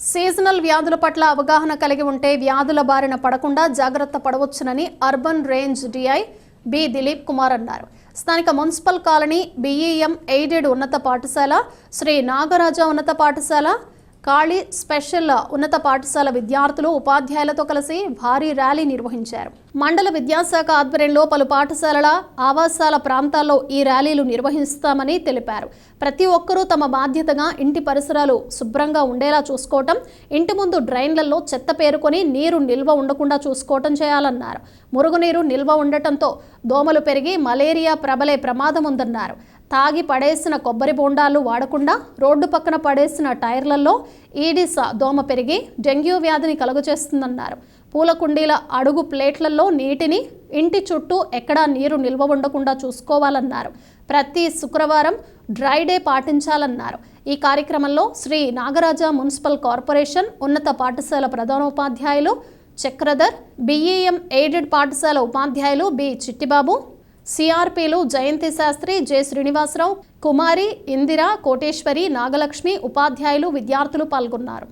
Seasonal వ్యాధుల పట్ల అవగాహన కలిగి ఉంటే వ్యాధుల బారిన పడకుండా జాగ్రత్త పడవచ్చునని urban range DI B Dilip Kumar అన్నారు. స్థానిక మున్సిపల్ కాలనీ బిఈఎం ఎయిడెడ్ ఉన్నత పాఠశాల శ్రీ నాగరాజ ఉన్నత పాఠశాల కాళీ స్పెషల్ ఉన్నత పాఠశాల విద్యార్థులు ఉపాధ్యాయులతో కలిసి భారీ ర్యాలీ నిర్వహించారు. మండల విద్యాశాఖ ఆధ్వర్యంలో పలు పాఠశాలల ఆవాసాల ప్రాంతాల్లో ఈ ర్యాలీలు నిర్వహిస్తామని తెలిపారు. ప్రతి ఒక్కరూ తమ బాధ్యతగా ఇంటి పరిసరాలు శుభ్రంగా ఉండేలా చూసుకోవటం ఇంటి ముందు డ్రైన్లలో చెత్త పేరుకొని నీరు నిల్వ ఉండకుండా చూసుకోవటం చేయాలన్నారు. మురుగునీరు నిల్వ ఉండటంతో దోమలు పెరిగి మలేరియా ప్రబలే ప్రమాదం ఉందన్నారు. తాగి పడేసిన కొబ్బరి బోండాలు వాడకుండా రోడ్డు పక్కన పడేసిన టైర్లలో ఈడిసా దోమ పెరిగి డెంగ్యూ వ్యాధిని కలుగజేస్తుందన్నారు. పూల కుండీల అడుగు ప్లేట్లలో నీటిని ఇంటి చుట్టూ ఎక్కడా నీరు నిల్వ ఉండకుండా చూసుకోవాలన్నారు. ప్రతి శుక్రవారం డ్రై డే పాటించాలన్నారు. ఈ కార్యక్రమంలో శ్రీ నాగరాజ మున్సిపల్ కార్పొరేషన్ ఉన్నత పాఠశాల ప్రధానోపాధ్యాయులు చక్రధర్ బిఈఎం ఎయిడెడ్ పాఠశాల ఉపాధ్యాయులు బి చిట్టిబాబు సిఆర్పిలు జయంతి శాస్త్రి జె శ్రీనివాసరావు కుమారి ఇందిర కోటేశ్వరి నాగలక్ష్మి ఉపాధ్యాయులు విద్యార్థులు పాల్గొన్నారు.